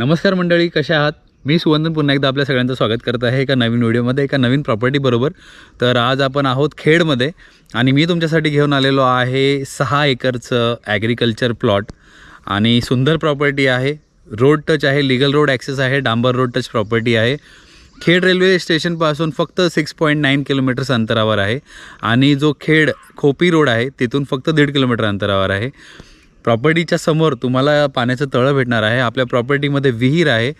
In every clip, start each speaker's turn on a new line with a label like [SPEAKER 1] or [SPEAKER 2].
[SPEAKER 1] नमस्कार मंडळी कशा आहात? मी सुवंदन पुन्हा एकदा आपल्या सगळ्यांचं स्वागत करत आहे एका नवीन व्हिडिओमध्ये एका नवीन प्रॉपर्टीबरोबर तर आज आपण आहोत खेडमध्ये आणि मी तुमच्यासाठी घेऊन आलेलो आहे सहा एकरचं ॲग्रिकल्चर प्लॉट आणि सुंदर प्रॉपर्टी आहे. रोड टच आहे लिगल रोड ॲक्सेस आहे डांबर रोड टच प्रॉपर्टी आहे. खेड रेल्वे स्टेशनपासून फक्त सिक्स पॉईंट नाईन किलोमीटर्स अंतरावर आहे आणि जो खेड खोपी रोड आहे तिथून फक्त दीड किलोमीटर अंतरावर आहे. प्रॉपर्टीच्या समोर तुम्हाला पाण्याचं तळं भेटणार आहे. आपल्या प्रॉपर्टीमध्ये विहीर आहे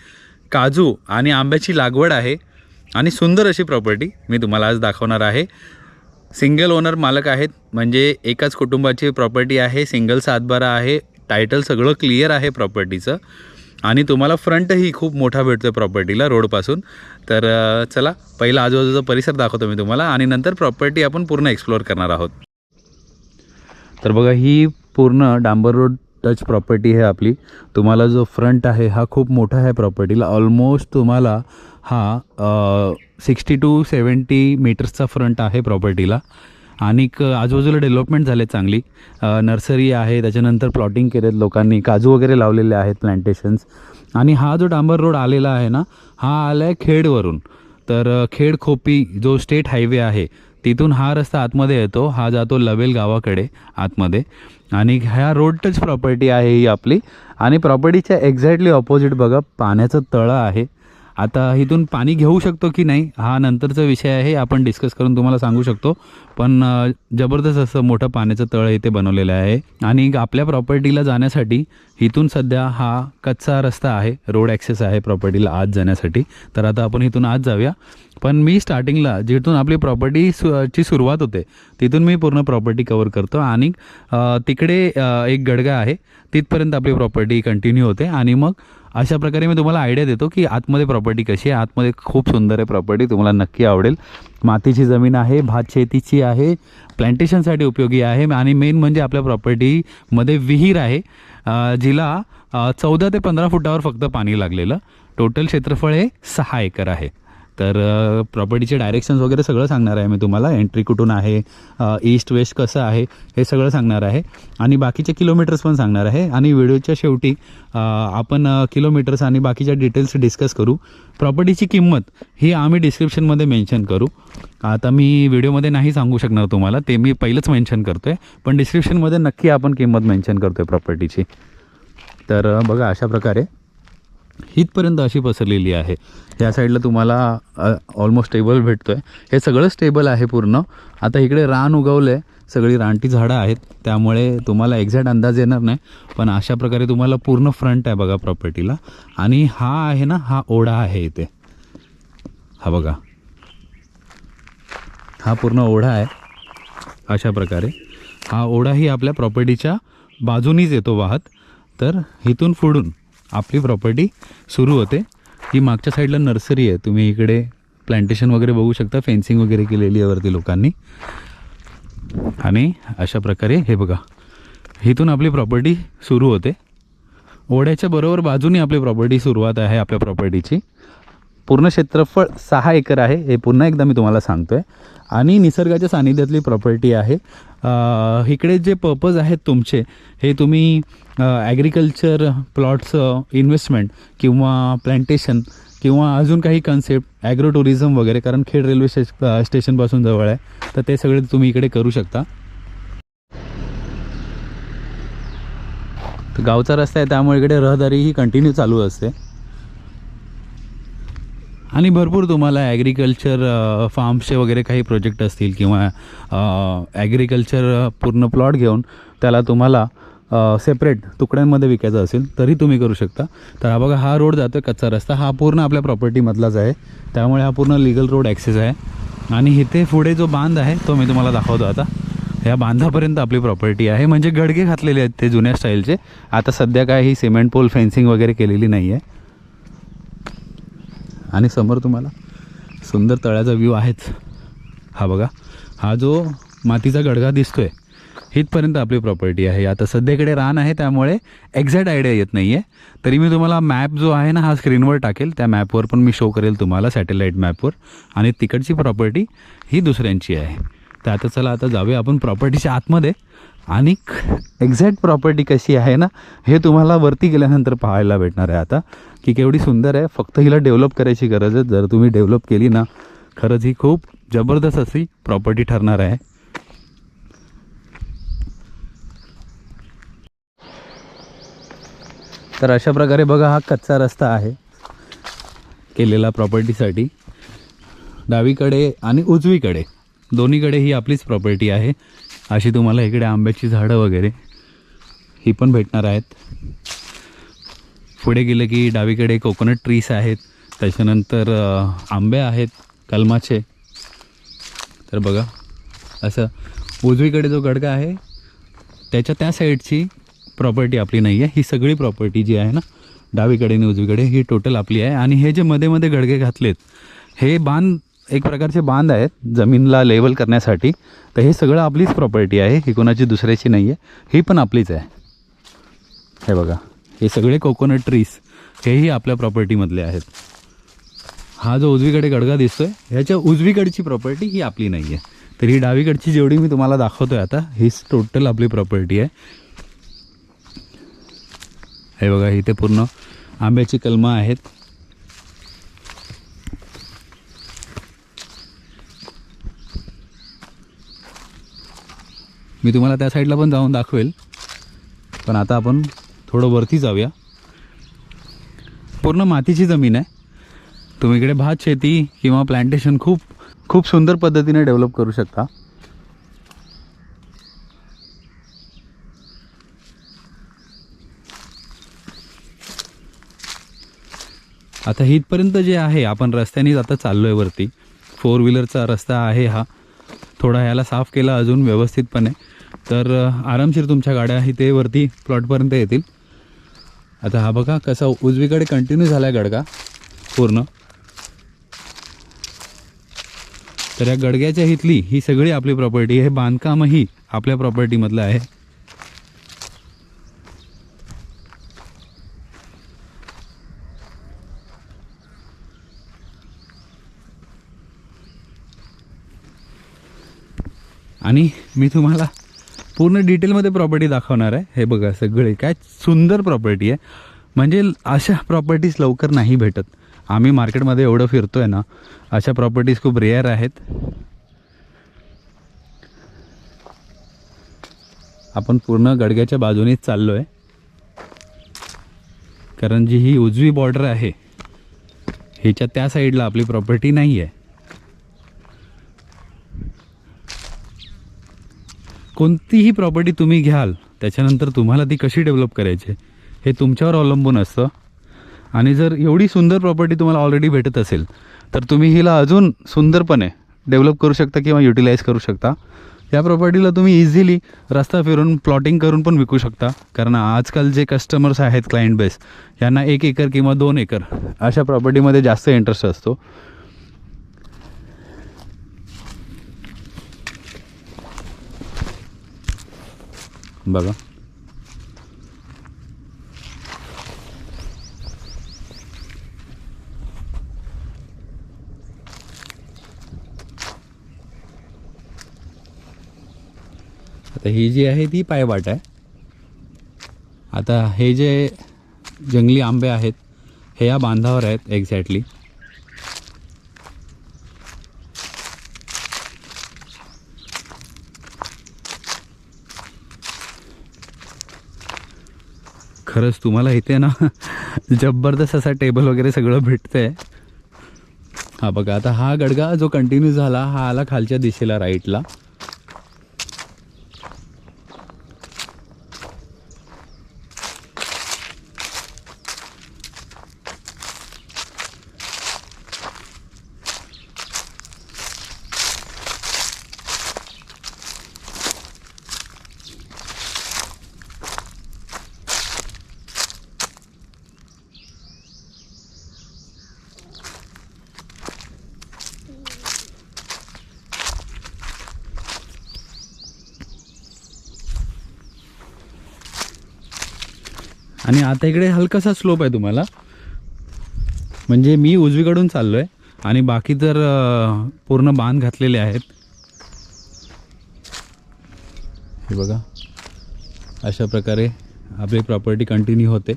[SPEAKER 1] काजू आणि आंब्याची लागवड आहे आणि सुंदर अशी प्रॉपर्टी मी तुम्हाला आज दाखवणार आहे. सिंगल ओनर मालक आहेत म्हणजे एकाच कुटुंबाची प्रॉपर्टी आहे सिंगल सातबारा आहे टायटल सगळं क्लिअर आहे प्रॉपर्टीचं. आणि तुम्हाला फ्रंटही खूप मोठा भेटतो आहे प्रॉपर्टीला रोडपासून. तर चला पहिला आजूबाजूचा परिसर दाखवतो मी तुम्हाला आणि नंतर प्रॉपर्टी आपण पूर्ण एक्सप्लोअर करणार आहोत. तर बघा ही पूर्ण डांबर रोड टच प्रॉपर्टी आहे आपली. तुम्हाला जो फ्रंट आहे हा खूप मोठा आहे प्रॉपर्टीला. ऑलमोस्ट तुम्हाला हा सिक्स्टी टू सेवन्टी मीटर्सचा फ्रंट आहे प्रॉपर्टीला. आणि आजूबाजूला डेव्हलपमेंट झाले चांगली. नर्सरी आहे त्याच्यानंतर प्लॉटिंग केलेत लोकांनी. काजू वगैरे लावलेले आहेत प्लांटेशन्स आणि हा जो डांबर रोड आलेला आहे ना हा आला आहे खेडवरून. तर खेड खोपी जो स्टेट हायवे आहे तिथून हा रस्ता आतमध्ये येतो हा जातो लवेल गावाकडे आतमध्ये. आणि ह्या रोड टच प्रॉपर्टी आहे ही आपली. आणि प्रॉपर्टीच्या एक्झॅक्टली ऑपोजिट बघा पाण्याचं तळं आहे. आता इथून पाणी घेऊ शकतो की नाही हा नंतरचा विषय आहे आपण डिस्कस करून तुम्हाला सांगू शकतो. पण जबरदस्त असं मोठं पाण्याचं तळ इथे बनवलेलं आहे. आणि आपल्या प्रॉपर्टीला जाण्यासाठी इथून सध्या हा कच्चा रस्ता आहे रोड ॲक्सेस आहे प्रॉपर्टीला आत जाण्यासाठी. तर आता आपण इथून आत जाऊया. पण मी स्टार्टिंगला जिथून आपली प्रॉपर्टी सु ची सुरुवात होते तिथून मी पूर्ण प्रॉपर्टी कवर करतो. आणि तिकडे एक गडगा आहे तिथपर्यंत आपली प्रॉपर्टी कंटिन्यू होते. आणि मग अशा प्रकारे मी तुम्हाला आयडिया देतो की आतमध्ये प्रॉपर्टी कशी आहे. आतमध्ये खूप सुंदर आहे प्रॉपर्टी तुम्हाला नक्की आवडेल. मातीची जमीन आहे भात शेतीची आहे प्लॅन्टेशनसाठी उपयोगी आहे आणि मेन म्हणजे आपल्या प्रॉपर्टीमध्ये विहीर आहे जिला चौदा ते पंधरा फुटावर फक्त पाणी लागलेलं. टोटल क्षेत्रफळ हे सहा एकर आहे. तर प्रॉपर्टीचे डायरेक्शन्स वगैरे सगळं सांगणार आहे मी तुम्हाला. एंट्री कुठून आहे ईस्ट वेस्ट कसं आहे हे सगळं सांगणार आहे. आणि बाकीचे किलोमीटर्स पण सांगणार आहे. आणि व्हिडिओच्या शेवटी आपण किलोमीटर्स आणि बाकीच्या डिटेल्स डिस्कस करू. प्रॉपर्टीची किंमत ही आम्ही डिस्क्रिप्शनमध्ये मेन्शन करू. आता मी व्हिडिओमध्ये नाही सांगू शकणार तुम्हाला ते मी पहिलंच मेन्शन करतो आहे पण डिस्क्रिप्शनमध्ये नक्की आपण किंमत मेन्शन करतो आहे प्रॉपर्टीची तर बघा अशा प्रकारे. इथपर्यंत अशी पसरलेली आहे. या साईडला तुम्हाला ऑलमोस्ट टेबल भेटतो आहे हे सगळंच स्टेबल आहे पूर्ण. आता इकडे रान उगवलं आहे सगळी रानटी झाडं आहेत. त्यामुळे तुम्हाला एक्झॅक्ट अंदाज येणार नाही. पण अशा प्रकारे तुम्हाला पूर्ण फ्रंट आहे बघा प्रॉपर्टीला आणि हा आहे ना हा ओढा आहे इथे. हा बघा. हा पूर्ण ओढा आहे. अशा प्रकारे. हा ओढाही आपल्या प्रॉपर्टीच्या बाजूनीच येतो वाहत. तर इथून फुडून आपली प्रॉपर्टी सुरू होते. ही मागच्या साईडला नर्सरी आहे. तुम्ही इकडे प्लांटेशन वगैरे बघू शकता. फेन्सिंग वगैरे केलेली आहे वरती लोकांनी. आणि अशा प्रकारे हे बघा. इथून आपली प्रॉपर्टी सुरू होते. ओढ्याच्या बरोबर बाजूने आपली प्रॉपर्टी सुरुवात आहे आपल्या प्रॉपर्टीची पूर्ण क्षेत्रफळ सहा एकर आहे. हे पुन्हा एकदा मी तुम्हाला सांगतो आहे आणि निसर्गाच्या सानिध्यातली प्रॉपर्टी आहे. इकडे जे पर्पज आहेत तुमचे हे तुम्ही ॲग्रिकल्चर प्लॉट्स इन्व्हेस्टमेंट किंवा प्लॅन्टेशन किंवा अजून काही कन्सेप्ट ॲग्रो टुरिझम वगैरे कारण खेड रेल्वे स्टे स्टेशनपासून जवळ आहे तर ते सगळे तुम्ही इकडे करू शकता. गावचा रस्ता आहे त्यामुळे इकडे रहदारी ही कंटिन्यू चालू असते. आणि भरपूर तुम्हाला ॲग्रिकल्चर फार्म्सचे वगैरे काही प्रोजेक्ट असतील किंवा ॲग्रिकल्चर पूर्ण प्लॉट घेऊन त्याला तुम्हाला सेपरेट तुकड्यांमध्ये विकायचं असेल तरी तुम्ही करू शकता. तर हा बघा हा रोड जातो कच्चा रस्ता. हा पूर्ण आपल्या प्रॉपर्टीमधलाच आहे. त्यामुळे हा पूर्ण लिगल रोड ॲक्सेस आहे. आणि इथे पुढे जो बांध आहे तो मी तुम्हाला दाखवतो आता. ह्या बांधापर्यंत आपली प्रॉपर्टी आहे. म्हणजे गडगे घातलेले आहेत ते जुन्या स्टाईलचे आता सध्या काय ही सिमेंट पोल फेन्सिंग वगैरे केलेली नाही आहे आणि समोर तुम्हाला सुंदर तळ्याचा व्ह्यू आहेच हा बघा. हा जो मातीचा गडगा दिसतोय इथपर्यंत आपली प्रॉपर्टी आहे. आता सध्याकडे रान आहे त्यामुळे एक्झॅक्ट आयडिया येत नाही आहे तरी मी तुम्हाला मॅप जो आहे ना हा स्क्रीनवर टाकेल. त्या मॅपवर पण मी शो करेल तुम्हाला सॅटेलाईट मॅपवर आणि तिकडची प्रॉपर्टी ही दुसऱ्यांची आहे. तर आता चला आता जाऊया आपण प्रॉपर्टीच्या आतमध्ये. आणि एक्झॅक्ट प्रॉपर्टी कशी आहे ना हे तुम्हाला वरती गेल्यानंतर पाहायला भेटणार आहे आता की केवढी सुंदर आहे. फक्त हिला डेव्हलप करायची गरज आहे. जर तुम्ही डेव्हलप केली ना खरंच ही खूप जबरदस्त अशी प्रॉपर्टी ठरणार आहे. तर अशा प्रकारे बघा हा कच्चा रस्ता आहे केलेला प्रॉपर्टीसाठी डावीकडे आणि उजवीकडे दोन्हीकडे ही आपलीच प्रॉपर्टी आहे. अशी तुम्हाला इकडे आंब्याची झाडं वगैरे ही पण भेटणार आहेत. पुढे गेलं की डावीकडे कोकोनट ट्रीस आहेत. त्याच्यानंतर आंबे आहेत कलमाचे. तर बघा असं उजवीकडे जो गडगा आहे त्याच्या त्या साईडची प्रॉपर्टी आपली नाही आहे ही सगळी प्रॉपर्टी जी आहे ना डावीकडे आणि उजवीकडे ही टोटल आपली आहे. आणि हे जे मध्ये मध्ये गडगे घातलेत हे बांध एक प्रकारचे बांध आहेत जमीनला लेवल करण्यासाठी. तर हे सगळं आपलीच प्रॉपर्टी आहे ही कोणाची दुसऱ्याची नाही आहे ही पण आपलीच आहे. हे बघा हे सगळे कोकोनट ट्रीज हेही आपल्या प्रॉपर्टीमधले आहेत. हा जो उजवीकडे गडगा दिसतोय ह्याच्या उजवीकडची प्रॉपर्टी ही आपली नाही आहे तर ही डावीकडची जेवढी मी तुम्हाला दाखवतोय आता हीच टोटल आपली प्रॉपर्टी आहे. हे बघा इथे पूर्ण आंब्याची कलमं आहेत. मी तुम्हाला त्या साईडला पण जाऊन दाखवेल. पण आता आपण थोडं वरती जाऊया. पूर्ण मातीची जमीन आहे. तुम्ही इकडे भात शेती किंवा प्लांटेशन खूप खूप सुंदर पद्धतीने डेव्हलप करू शकता. आता इथपर्यंत जे आहे आपण रस्त्यानेच आता चाललो आहे वरती फोर व्हीलरचा रस्ता आहे हा. थोडा ह्याला साफ केला अजून व्यवस्थितपणे. तर आरामशीर तुमच्या गाड्या इथे वरती प्लॉटपर्यंत येतील. आता हा बघा कसा उजवीकडे कंटिन्यू झाला आहे गडगा पूर्ण. तर या गडग्याच्या इथली ही सगळी आपली प्रॉपर्टी हे बांधकामही आपल्या प्रॉपर्टीमधलं आहे. आणि मी तुम्हाला पूर्ण डिटेलमध्ये प्रॉपर्टी दाखवणार आहे. हे बघा सगळे. काय सुंदर प्रॉपर्टी आहे. म्हणजे अशा प्रॉपर्टीज लवकर नाही भेटत. आम्ही मार्केटमध्ये एवढं फिरतो आहे ना अशा प्रॉपर्टीज खूप रेअर आहेत. आपण पूर्ण गडग्याच्या बाजूनेच चाललो आहे कारण जी ही उजवी बॉर्डर आहे ह्याच्या त्या साईडला आपली प्रॉपर्टी नाही आहे कोणतीही प्रॉपर्टी तुम्ही घ्याल त्याच्यानंतर तुम्हाला ती कशी डेव्हलप करायची हे तुमच्यावर अवलंबून असतं. आणि जर एवढी सुंदर प्रॉपर्टी तुम्हाला ऑलरेडी भेटत असेल तर तुम्ही हिला अजून सुंदरपणे डेव्हलप करू शकता किंवा युटिलाइज करू शकता. या प्रॉपर्टीला तुम्ही इझिली रस्ता फिरून प्लॉटिंग करून पण विकू शकता. कारण आजकाल जे कस्टमर्स आहेत क्लायंट बेस यांना एक एकर किंवा दोन एकर अशा प्रॉपर्टीमध्ये जास्त इंटरेस्ट असतो. बघा आता ही जी आहे ती पायवाट आहे. आता हे जे जंगली आंबे आहेत हे या बांधावर आहेत एक्झॅक्टली खरंच तुम्हाला इथे ना जबरदस्त असा टेबल वगैरे सगळं भेटतंय. हा बघा आता हा गडगा जो कंटिन्यू झाला हा आला खालच्या दिशेला राईटला आणि आता इकडे हलकासा स्लोप आहे तुम्हाला. म्हणजे मी उजवीकडून चाललो आहे आणि बाकी तर पूर्ण बांध घातलेले आहेत. हे बघा. अशा प्रकारे आपली प्रॉपर्टी कंटिन्यू होते.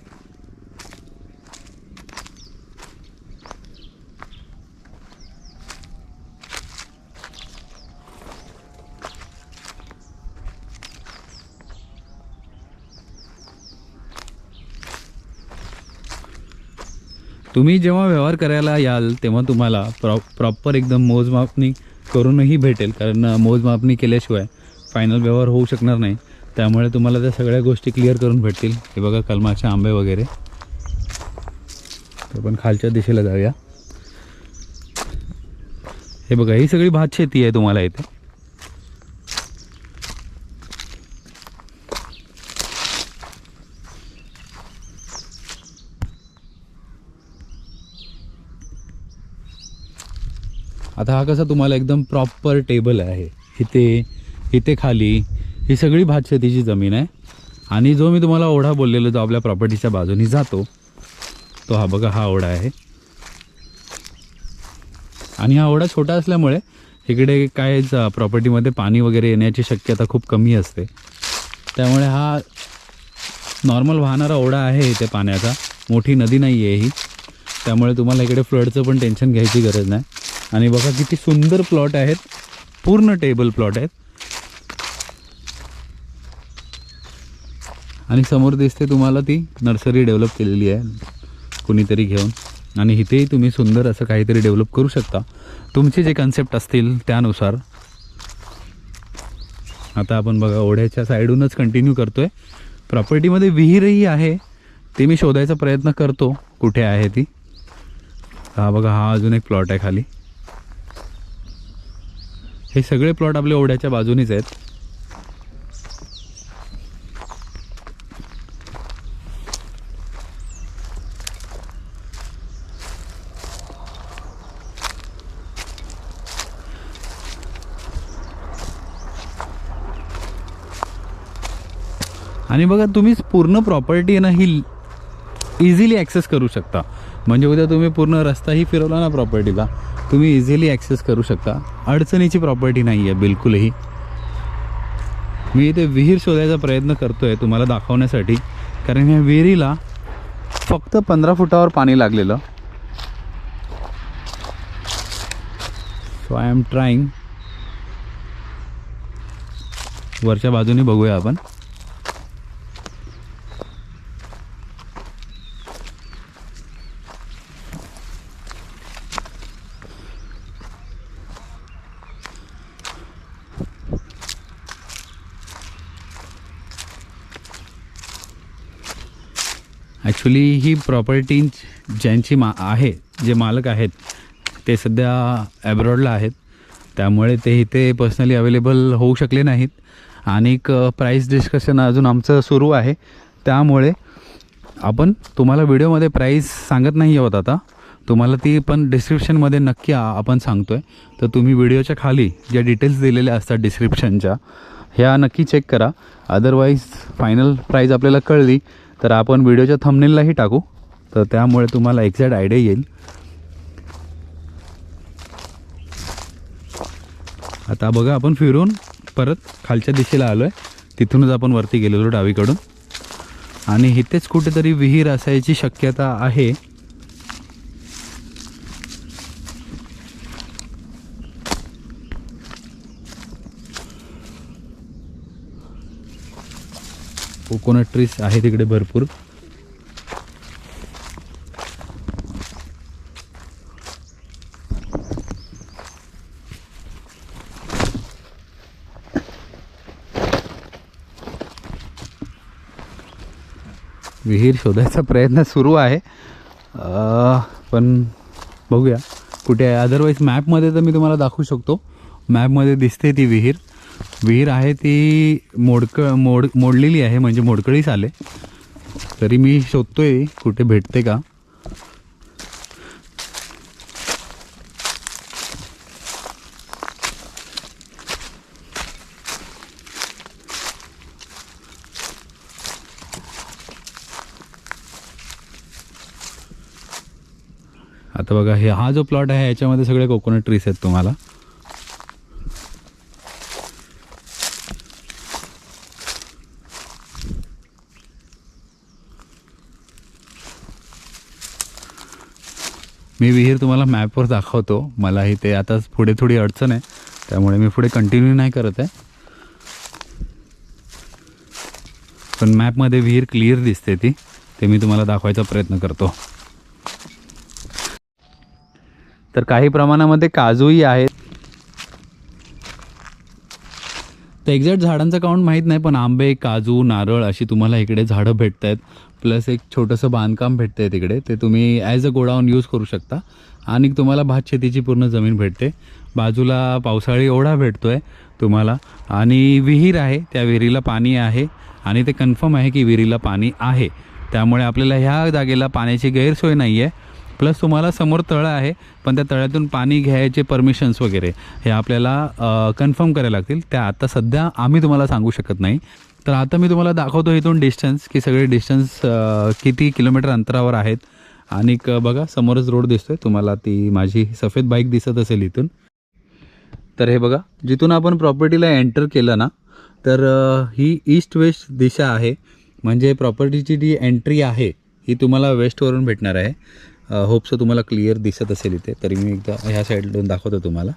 [SPEAKER 1] तुम्ही जेव्हा व्यवहार करायला याल तेव्हा तुम्हाला प्रॉ प्रॉपर एकदम मोजमापणी करूनही भेटेल. कारण मोजमापणी केल्याशिवाय फायनल व्यवहार होऊ शकणार नाही. त्यामुळे तुम्हाला त्या सगळ्या गोष्टी क्लिअर करून भेटतील. हे बघा कलमाचे आंबे वगैरे. तर आपण खालच्या दिशेला जाऊया. हे बघा ही सगळी भात शेती आहे तुम्हाला इथे. आता हा कसा तुम्हाला एकदम प्रॉपर टेबल आहे. इथे इथे खाली ही सगळी भातशेतीची जमीन आहे. आणि जो मी तुम्हाला ओढा बोललेलो जो आपल्या प्रॉपर्टीच्या बाजूनी जातो. तो हा बघा हा ओढा आहे. आणि हा ओढा छोटा असल्यामुळे इकडे काय प्रॉपर्टीमध्ये पाणी वगैरे येण्याची शक्यता खूप कमी असते. त्यामुळे हा नॉर्मल वाहणारा ओढा आहे इथे पाण्याचा. मोठी नदी नाही आहे ही. त्यामुळे तुम्हाला इकडे फ्लडचं पण टेन्शन घ्यायची गरज नाही. आणि बघा किती सुंदर प्लॉट आहेत. पूर्ण टेबल प्लॉट आहेत. आणि समोर दिसते तुम्हाला ती नर्सरी डेव्हलप केलेली आहे. कुणीतरी घेऊन. आणि इथेही तुम्ही सुंदर असं काहीतरी डेव्हलप करू शकता. तुमचे जे कन्सेप्ट असतील त्यानुसार. आता आपण बघा ओढ्याच्या साईडूनच कंटिन्यू करतो आहे प्रॉपर्टीमध्ये विहीरही आहे. ते मी शोधायचा प्रयत्न करतो. कुठे आहे ती? हा बघा हा अजून एक प्लॉट आहे खाली. हे सगळे प्लॉट आपले ओढ्याच्या बाजूनीच आहेत. आणि बघा तुम्हीच पूर्ण प्रॉपर्टी ना ही इझिली ॲक्सेस करू शकता. म्हणजे उद्या तुम्ही पूर्ण रस्ताही फिरवला ना प्रॉपर्टीला तुम्ही इझिली ॲक्सेस करू शकता. अडचणीची प्रॉपर्टी नाही आहे बिलकुलही. मी इथे विहीर शोधायचा प्रयत्न करतो आहे तुम्हाला दाखवण्यासाठी. कारण ह्या विहिरीला फक्त पंधरा फुटावर पाणी लागलेलं. सो आय एम ट्राईंग वरच्या बाजूने बघूया आपण. ॲक्च्युली ही प्रॉपर्टी ज्यांची मा आहे जे मालक आहेत ते सध्या ॲब्रॉडला आहेत. त्यामुळे ते इथे पर्सनली अवेलेबल होऊ शकले नाहीत. आणि प्राईस डिस्कशन अजून आमचं सुरू आहे. त्यामुळे आपण तुम्हाला व्हिडिओमध्ये प्राईस सांगत नाही आहोत आता. तुम्हाला ती पण डिस्क्रिप्शनमध्ये नक्की आपण सांगतो आहे तर तुम्ही व्हिडिओच्या खाली ज्या डिटेल्स दिलेल्या असतात डिस्क्रिप्शनच्या ह्या नक्की चेक करा. अदरवाईज फायनल प्राईज आपल्याला कळली. तर आपण व्हिडिओच्या थंबनेललाही टाकू. तर त्यामुळे तुम्हाला एक्झॅक्ट आयडिया येईल. आता बघा आपण फिरून परत खालच्या दिशेला आलो आहे तिथूनच आपण वरती गेलेलो डावीकडून. आणि इथेच कुठेतरी विहीर असायची शक्यता आहे. कोकोनट ट्रीज आहे तिकडे भरपूर. विहीर शोधायचा प्रयत्न सुरू आहे. पण बघूया. कुठे आहे? अदरवाईज मॅपमध्ये तर मी तुम्हाला दाखवू शकतो. मॅपमध्ये दिसते ती विहीर. विहीर आहे ती मोडक मोड मोडलेली आहे म्हणजे मोडकळीच आले. तरी मी शोधतोय कुठे भेटते का? आता बघा हे हा जो प्लॉट आहे याच्यामध्ये सगळे कोकोनट ट्रीस आहेत तुम्हाला. मी विहीर तुम्हाला मॅपवर दाखवतो. मला इथे आता पुढे थोडी अडचण आहे. त्यामुळे मी पुढे कंटिन्यू नाही करत आहे. पण मॅपमध्ये विहीर क्लिअर दिसते ती. ते मी तुम्हाला दाखवायचा प्रयत्न करतो. तर काही प्रमाणामध्ये काजूही आहेत. तर एक्झॅक्ट झाडांचं काउंट माहीत नाही पण आंबे काजू नारळ अशी तुम्हाला इकडे झाडं भेटत आहेत प्लस एक छोटंसं बांधकाम भेटतं आहे तिकडे. ते तुम्ही ॲज अ गोडाऊन यूज करू शकता. आणि तुम्हाला भात शेतीची पूर्ण जमीन भेटते. बाजूला पावसाळी ओढा भेटतो आहे तुम्हाला. आणि विहीर आहे त्या विहिरीला पाणी आहे. आणि ते कन्फर्म आहे की विहिरीला पाणी आहे. त्यामुळे आपल्याला ह्या जागेला पाण्याची गैरसोय नाही आहे प्लस तुम्हाला समोर तळं आहे पण त्या तळ्यातून पाणी घ्यायचे परमिशन्स वगैरे हे आपल्याला कन्फर्म करायला लागतील. त्या आता सध्या आम्ही तुम्हाला सांगू शकत नाही. तर आता मी तुम्हाला दाखवतो इथून डिस्टन्स की सगळे डिस्टन्स किती किलोमीटर अंतरावर आहेत. आणि बघा समोरच रोड दिसतोय. तुम्हाला ती माझी सफेद बाईक दिसत असेल इथून. तर हे बघा जिथून आपण प्रॉपर्टीला एंटर केलं ना तर ही ईस्ट वेस्ट दिशा आहे. म्हणजे प्रॉपर्टीची जी एंट्री आहे ही तुम्हाला वेस्टवरून भेटणार आहे. होपसो तुम्हाला क्लिअर दिसत असेल इथे. तरी मी एकदा ह्या साईडून दाखवतो तुम्हाला.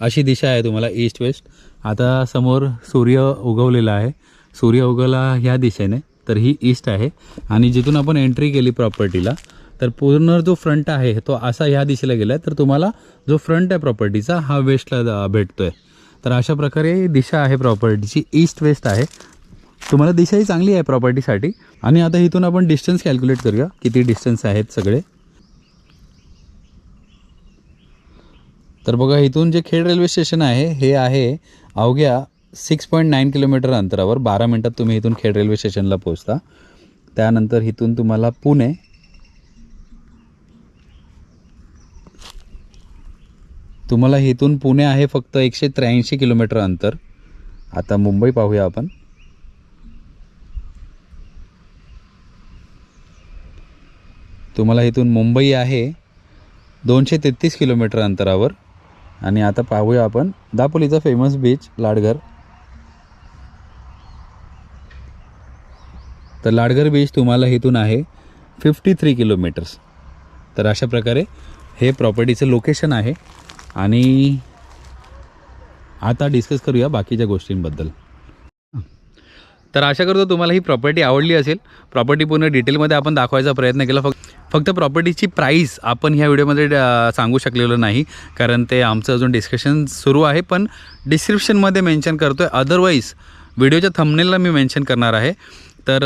[SPEAKER 1] अशी दिशा आहे तुम्हाला ईस्ट वेस्ट आता समोर सूर्य उगवलेला आहे. सूर्य उगवला ह्या दिशेने तर ही ईस्ट आहे. आणि जिथून आपण एंट्री केली प्रॉपर्टीला तर पूर्ण जो फ्रंट आहे तो असा ह्या दिशेला गेला आहे तर तुम्हाला जो फ्रंट आहे प्रॉपर्टीचा हा वेस्टला भेटतो आहे तर अशा प्रकारे दिशा आहे प्रॉपर्टीची ईस्ट वेस्ट आहे. तुम्हाला दिशाही चांगली आहे प्रॉपर्टीसाठी आणि आता इथून आपण डिस्टन्स कॅल्क्युलेट करूया किती डिस्टन्स आहेत सगळे. तर बघा इथून जे खेड रेल्वे स्टेशन आहे हे आहे अवघ्या सिक्स पॉईंट नाईन किलोमीटर अंतरावर बारा मिनटात तुम्ही इथून खेड रेल्वे स्टेशनला पोहोचता. त्यानंतर इथून तुम्हाला पुणे तुम्हाला इथून पुणे आहे फक्त एकशे त्र्याऐंशी किलोमीटर अंतर. आता मुंबई पाहूया आपण. तुम्हाला इथून मुंबई आहे दोनशे तेहतीस किलोमीटर अंतरावर. आणि आता पाहूया आपण दापोलीचा फेमस बीच लाडघर. तर लाडघर बीच तुम्हाला इथून आहे फिफ्टी थ्री किलोमीटर्स तर अशा प्रकारे हे प्रॉपर्टीचं लोकेशन आहे. आणि आता डिस्कस करूया बाकीच्या गोष्टींबद्दल. तर आशा करतो तुम्हाला ही प्रॉपर्टी आवडली असेल. प्रॉपर्टी पूर्ण डिटेलमध्ये आपण दाखवायचा प्रयत्न केला. फक्त फक्त प्रॉपर्टीची प्राईस आपण ह्या व्हिडिओमध्ये सांगू शकलेलो नाही. कारण ते आमचं अजून डिस्कशन सुरू आहे. पण डिस्क्रिप्शनमध्ये मेन्शन करतो आहे अदरवाईज व्हिडिओच्या थंबनेलला मी मेन्शन करणार आहे. तर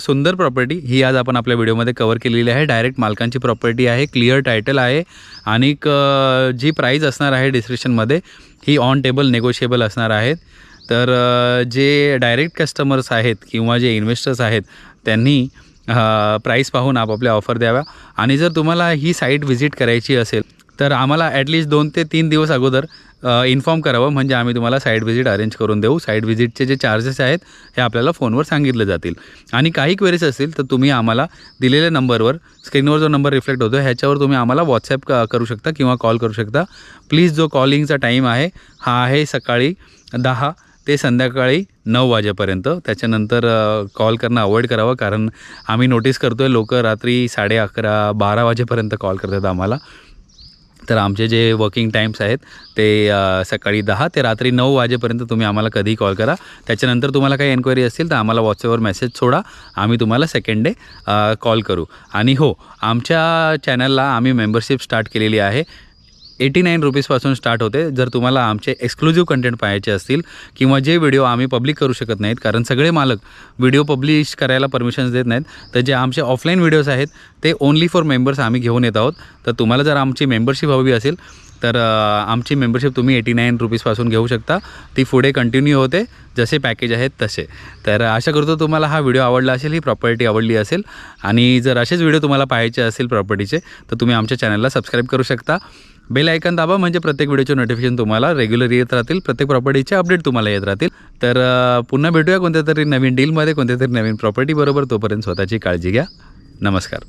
[SPEAKER 1] सुंदर प्रॉपर्टी ही आज आपण आपल्या व्हिडिओमध्ये कवर केलेली आहे. डायरेक्ट मालकांची प्रॉपर्टी आहे. क्लिअर टायटल आहे. आणि जी प्राईज असणार आहे डिस्क्रिप्शनमध्ये ही ऑन टेबल नेगोशिएबल असणार आहेत. तर जे डायरेक्ट कस्टमर्स आहेत किंवा जे इन्व्हेस्टर्स आहेत त्यांनी प्राईस पाहून आपापल्या ऑफर द्याव्या. आणि जर तुम्हाला ही साईट व्हिजिट करायची असेल तर आम्हाला ॲटलिस्ट दोन ते तीन दिवस अगोदर इन्फॉर्म करावं. म्हणजे आम्ही तुम्हाला साईट व्हिजिट अरेंज करून देऊ. साईट व्हिजिटचे जे चार्जेस आहेत हे आपल्याला फोनवर सांगितले जातील. आणि काही क्वेरीज असतील तर तुम्ही आम्हाला दिलेल्या नंबरवर स्क्रीनवर जो नंबर रिफ्लेक्ट होतो ह्याच्यावर तुम्ही आम्हाला व्हॉट्सॲप करू शकता किंवा कॉल करू शकता. प्लीज जो कॉलिंगचा टाईम आहे हा आहे सकाळी दहा ते संध्याकाळी नऊ वाजेपर्यंत. त्याच्यानंतर कॉल करणं अवॉइड करावं कारण आम्ही नोटीस करतो आहे लोक रात्री साडे अकरा बारा वाजेपर्यंत कॉल करतात आम्हाला. तर आमचे जे वर्किंग टाईम्स आहेत ते सकाळी दहा ते रात्री नऊ वाजेपर्यंत तुम्ही आम्हाला कधीही कॉल करा. त्याच्यानंतर तुम्हाला काही एन्क्वायरी असतील तर आम्हाला व्हॉट्सअपवर मेसेज सोडा. आम्ही तुम्हाला सेकंड डे कॉल करू. आणि हो आमच्या चॅनलला आम्ही मेंबरशिप स्टार्ट केलेली आहे. एटी नाईन रुपीजपासून स्टार्ट होते. जर तुम्हाला आमचे एक्सक्लुझिव्ह कंटेंट पाहायचे असतील किंवा जे व्हिडिओ आम्ही पब्लिक करू शकत नाहीत कारण सगळे मालक व्हिडिओ पब्लिश करायला परमिशन्स देत नाहीत तर जे आमचे ऑफलाईन व्हिडिओज आहेत ते ओन्ली फॉर मेंबर्स आम्ही घेऊन येत आहोत. तर तुम्हाला जर आमची मेंबरशिप हवी असेल तर आमची मेंबरशिप तुम्ही एटी नाईन रुपीजपासून घेऊ शकता. ती पुढे कंटिन्यू होते जसे पॅकेज आहेत तसे. तर आशा करतो तुम्हाला हा व्हिडिओ आवडला असेल ही प्रॉपर्टी आवडली असेल. आणि जर असेच व्हिडिओ तुम्हाला पाहायचे असेल प्रॉपर्टीचे तर तुम्ही आमच्या चॅनलला सबस्क्राईब करू शकता. बेल आयकन दाबा म्हणजे प्रत्येक व्हिडिओचे नोटिफिकेशन तुम्हाला रेग्युलर येत राहतील. प्रत्येक प्रॉपर्टीचे अपडेट तुम्हाला येत राहतील. तर पुन्हा भेटूया कोणत्या तरी नवीन डीलमध्ये कोणत्या तरी नवीन प्रॉपर्टी बरोबर. तोपर्यंत स्वतःची काळजी घ्या. नमस्कार.